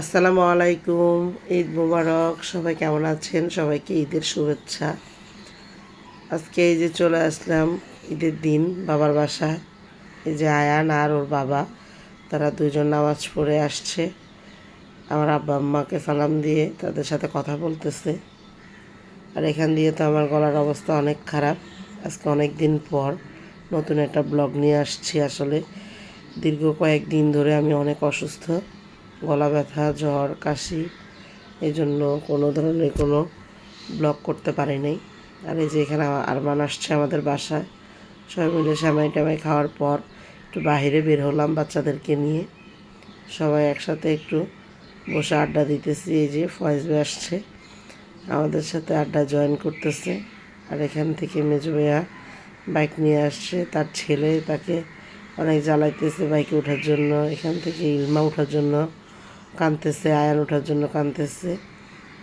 আসসালামু আলাইকুম, ঈদ মুবারক, সবাই কেমন আছেন? সবাইকে ঈদের শুভেচ্ছা। আজকে এই যে চলে আসলাম, ঈদের দিন, বাবার বাসায় এই যে আয়ান আর ওর বাবা, তারা দুজন নামাজ পড়ে আসছে। আমার আব্বা আম্মাকে সালাম দিয়ে তাদের সাথে কথা বলতেছে। আর এখান দিয়ে তো আমার গলার অবস্থা অনেক খারাপ। আজকে অনেক দিন পর নতুন একটা ব্লগ নিয়ে আসছি আসলে। দীর্ঘ কয়েকদিন ধরে আমি অনেক অসুস্থ। গলা ব্যথা, জ্বর, কাশি এই জন্য কোনো ধরনের কোনো ব্লগ করতে পারি নাই। আর এই যে এখানে আরমান আসছে আমাদের বাসায়। সবাই মিলে সামাই টামাই খাওয়ার পর একটু বাইরে বের হলাম বাচ্চাদেরকে নিয়ে। সবাই একসাথে একটু বসে আড্ডা দিতেছি, এই যে ফয়েজ আসছে। আমাদের সাথে আড্ডা জয়েন করতেছে। আর এখান থেকে মেজো ভাইয়া বাইক নিয়ে আসছে। তার ছেলে তাকে অনেক জ্বালাইতেছে বাইকে ওঠার জন্য, এখান থেকে ইলমা ওঠার জন্য। কানতেছে আয়ান ওঠার জন্য কাঁদতেছে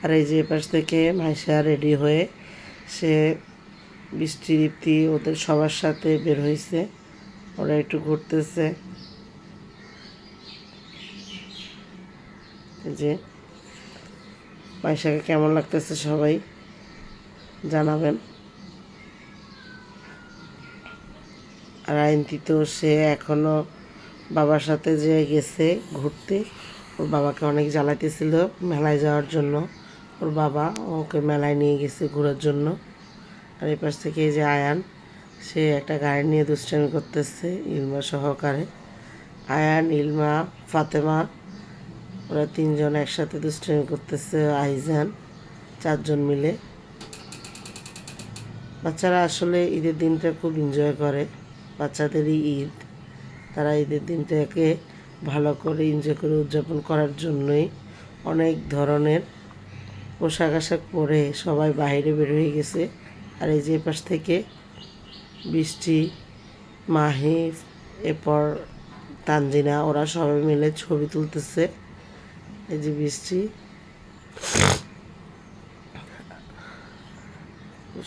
আর এই যে পাশ থেকে মাইশা রেডি হয়ে সে বৃষ্টি দীপ্তি ওদের সবার সাথে বের হয়েছে ওরা একটু ঘুরতেছে। যে মাইশাকে কেমন লাগতেছে সবাই জানাবেন। আর আইনতি তো সে এখনও বাবার সাথে যে গেছে ঘুরতে। ওর বাবাকে অনেক জ্বালাইতেছিল মেলায় যাওয়ার জন্য। ওর বাবা ওকে মেলায় নিয়ে গেছে ঘোরার জন্য। আর এপাশ থেকে যে আয়ান, সে একটা গাড়ি নিয়ে দুষ্টামি করতেছে ইলমা সহকারে। আয়ান, ইলমা, ফাতেমা, ওরা তিনজন একসাথে দুষ্টামি করতেছে, আইজান চারজন মিলে। বাচ্চারা আসলে ঈদের দিনটা খুব এনজয় করে। বাচ্চাদেরই ঈদ। তারা ঈদের দিনটাকে ভালো করে এনজয় করে উদযাপন করার জন্যই অনেক ধরনের পোশাক আশাক পরে সবাই বাইরে বের হয়ে গেছে। আর এই যে পাশ থেকে বৃষ্টি মাহি এরপর তানজিনা, ওরা সবাই মিলে ছবি তুলতেছে। এই যে বৃষ্টি।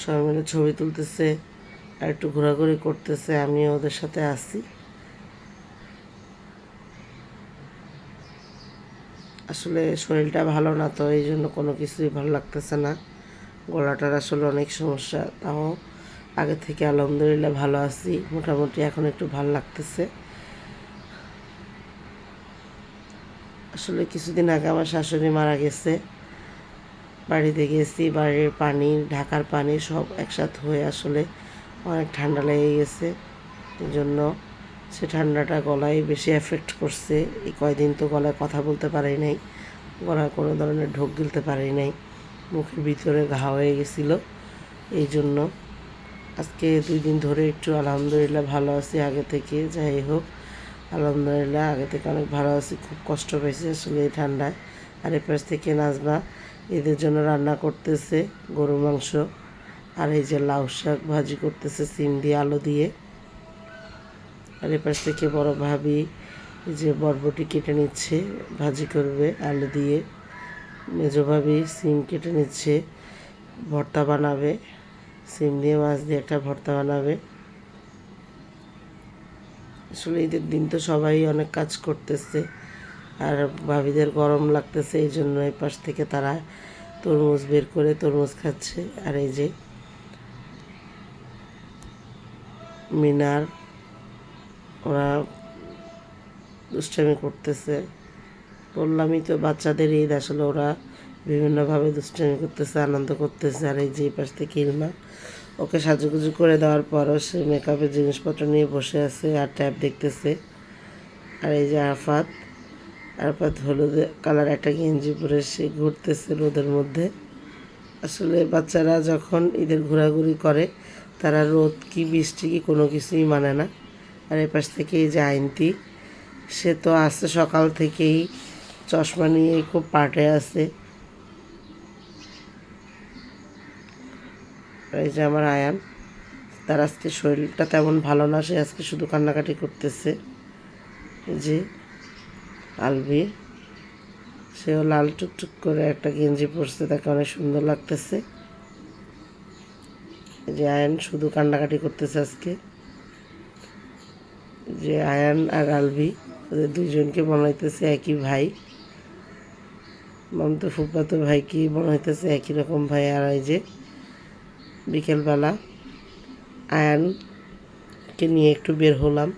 সবাই মিলে ছবি তুলতেছে আর একটু ঘোরাঘুরি করতেছে আমি ওদের সাথে আছি। আসলে শরীরটা ভালো না তো এই জন্য কোনো কিছুই ভালো লাগতেছে না। গলাটার আসলে অনেক সমস্যা, তাও আগে থেকে আলহামদুলিল্লাহ ভালো আছি, মোটামুটি এখন একটু ভালো লাগতেছে। আসলে কিছুদিন আগে আমার শাশুড়ি মারা গেছে। বাড়িতে গেছি, বাড়ির পানি, ঢাকার পানি সব একসাথে হয়ে আসলে অনেক ঠান্ডা লেগে গেছে। জন্য সে ঠান্ডাটা গলায় বেশি এফেক্ট করছে। এই কয়দিন তো গলায় কথা বলতে পারি নাই, গলায় কোনো ধরনের ঢোক গিলতে পারি নাই, মুখের ভিতরে ঘা হয়ে গেছিল। এই জন্য আজকে দুই দিন ধরে একটু আলহামদুলিল্লাহ ভালো আছি আগে থেকে, যাই হোক। আলহামদুলিল্লাহ আগে থেকে অনেক ভালো আছি, খুব কষ্ট পেয়েছি আসলে এই ঠান্ডায়। আর এপাশ থেকে নাজমা এদের জন্য রান্না করতেছে গরু মাংস, আর এই যে লাউ শাক ভাজি করতেছে, সিম দিয়ে আলু দিয়ে। আর এপাশ থেকে বড় ভাবি যে বরবটি কেটে নিচ্ছে, ভাজি করবে, আলু দিয়ে। মেজো ভাবি সিম কেটে নিচ্ছে, ভর্তা বানাবে। সিম দিয়ে মাছ দিয়ে একটা ভর্তা বানাবে। আসলে ঈদের দিন তো সবাই অনেক কাজ করতেছে আর ভাবিদের গরম লাগতেছে, এই জন্য এই পাশ থেকে তারা তরমুজ বের করে তরমুজ খাচ্ছে। আর এই যে মিনার ওরা দুষ্টামি করতেছে। বললামই তো, বাচ্চাদের ঈদ আসলে ওরা বিভিন্নভাবে দুষ্টামি করতেছে, আনন্দ করতেছে, আর এই যে পাশ থেকে ইলমা, ওকে সাজুগুজু করে দেওয়ার পরও সে মেকআপের জিনিসপত্র নিয়ে বসে আছে আর ট্যাব দেখতেছে। আর এই যে আরফাত আরফাত হলুদ কালার একটা গেঞ্জি পরে সে ঘুরতেছে রোদের মধ্যে। আসলে বাচ্চারা যখন ঈদের ঘোরাঘুরি করে, তারা রোদ কি বৃষ্টি কি কোনো কিছুই মানে না। আর এপাশ থেকে এই যে আইনতি সে তো আসছে সকাল থেকেই চশমা নিয়ে খুব পাটে আছে। এই যে আমার আয়ান, তার আজকে শরীরটা তেমন ভালো না, সে আজকে শুধু কান্নাকাটি করতেছে। যে আলবি সেও লাল টুকটুক করে একটা গেঞ্জি পরছে, তাকে অনেক সুন্দর লাগতেছে। যে আয়ান শুধু কান্নাকাটি করতেছে আজকে। যে আয়ান আর আলবি ওদের দুইজনকে বানাইতেছে একই ভাই। মামতো ভাই কি মনে হইতেছে একই রকম ভাই আর এই যে বিকেলবেলা। আয়ানকে নিয়ে একটু বের হলাম।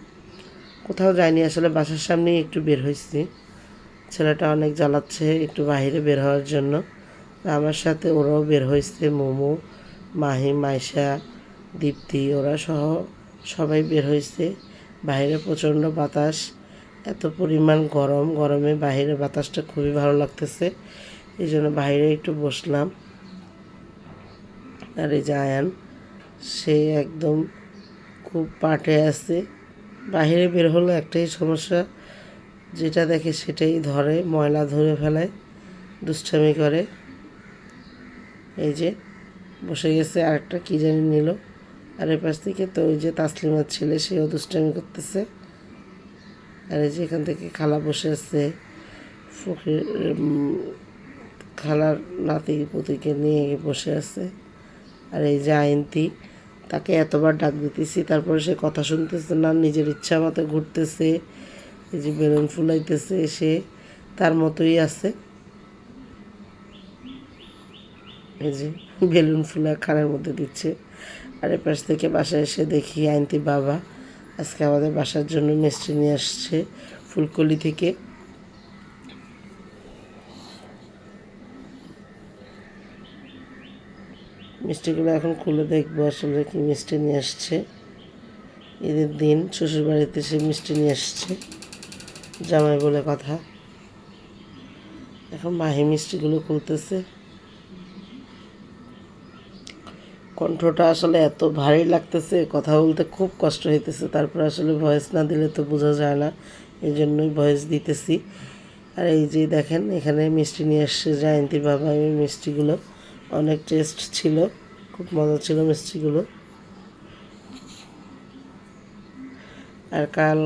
কোথাও যাইনি, আসলে বাসার সামনেই একটু বের হয়েছি ছেলেটা অনেক জ্বালাচ্ছে একটু বাইরে বের হওয়ার জন্য। আমার সাথে ওরাও বের হয়েছে মোমো, মাহি, মাইশা, দীপ্তি, ওরা সহ সবাই বের হয়েছে বাইরে প্রচণ্ড বাতাস, এত পরিমাণ গরম, গরমে বাইরের বাতাসটা খুবই ভালো লাগতেছে। এই জন্য বাইরে একটু বসলাম। আর এই যে আয়ান, সে একদম খুব পাটে আছে। বাইরে বের হলো একটাই সমস্যা, যেটা দেখে সেটাই ধরে, ময়লা ধরে ফেলায়, দুষ্টামি করে। এই যে বসে গেছে, আরেকটা কী জানি নিল। আর এ পাশ থেকে তো ওই যে তাসলিমার ছেলে সেও দুষ্টামি করতেছে। আর এই যে এখান থেকে খালা বসে আছে, ফকির খালার নাতি পুতিকে নিয়ে বসে আছে। আর এই যে আইনতি, তাকে এতবার ডাক দিতেছি, তারপরে সে কথা শুনতেছে না, নিজের ইচ্ছা মতো ঘুরতেছে, এই যে বেলুন ফুলাইতেছে সে, তার মতোই আছে। এই যে বেলুন ফুলা খানের মধ্যে দিচ্ছে। আর এ পাশ থেকে বাসায় এসে দেখি আইনতি বাবা। আজকে আমাদের বাসার জন্য মিষ্টি নিয়ে আসছে ফুলকলি থেকে। মিষ্টিগুলো এখন খুলে দেখব আসলে কি মিষ্টি নিয়ে আসছে। ঈদের দিন শ্বশুরবাড়িতে সে মিষ্টি নিয়ে আসছে, জামাই বলে কথা। এখন মাহি মিষ্টিগুলো খুলতেছে। কণ্ঠটা আসলে এত ভারী লাগতেছে, কথা বলতে খুব কষ্ট হইতেছে। তারপর আসলে ভয়েস না দিলে তো বোঝা যায় না এই জন্যই ভয়েস দিতেছি। আর এই যে দেখেন, এখানে মিষ্টি নিয়ে আসছে জয়ন্তীর বাবা, এই মিষ্টিগুলো। অনেক টেস্ট ছিল, খুব মজা ছিল মিষ্টিগুলো। আর কাল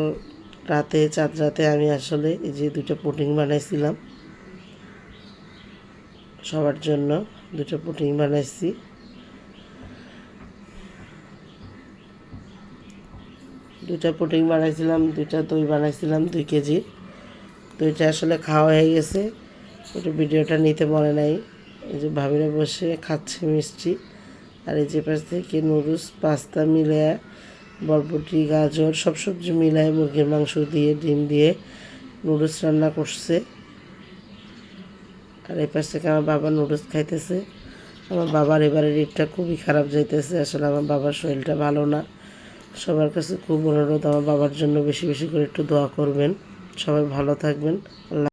রাতে, চাঁদ রাতে আমি আসলে এই যে দুটো পুডিং বানাইছিলাম, সবার জন্য দুটো পুডিং বানাইছি। দুইটা পুডিং বানাইছিলাম, দুইটা দই বানাইছিলাম, দুই কেজি। দইটা আসলে খাওয়া হয়ে গেছে। ওটা ভিডিওটা নিতে মনে নাই। এই যে ভাবিরা বসে খাচ্ছে মিষ্টি। আর এই যে পাশ থেকে নুডলস, পাস্তা মিলায়া, বরবটি, গাজর, সব সবজি মিলায় মুরগির মাংস দিয়ে, ডিম দিয়ে নুডলস রান্না করছে। আর এই পাশ থেকে আমার বাবা নুডলস খাইতেছে। আমার বাবার এবারে রেটটা খুবই খারাপ যাইতেছে। আসলে আমার বাবার শরীরটা ভালো না। সবার কাছে খুব অনুরোধ, আমার বাবার জন্য বেশি বেশি করে একটু দোয়া করবেন। সবাই ভালো থাকবেন। আল্লাহ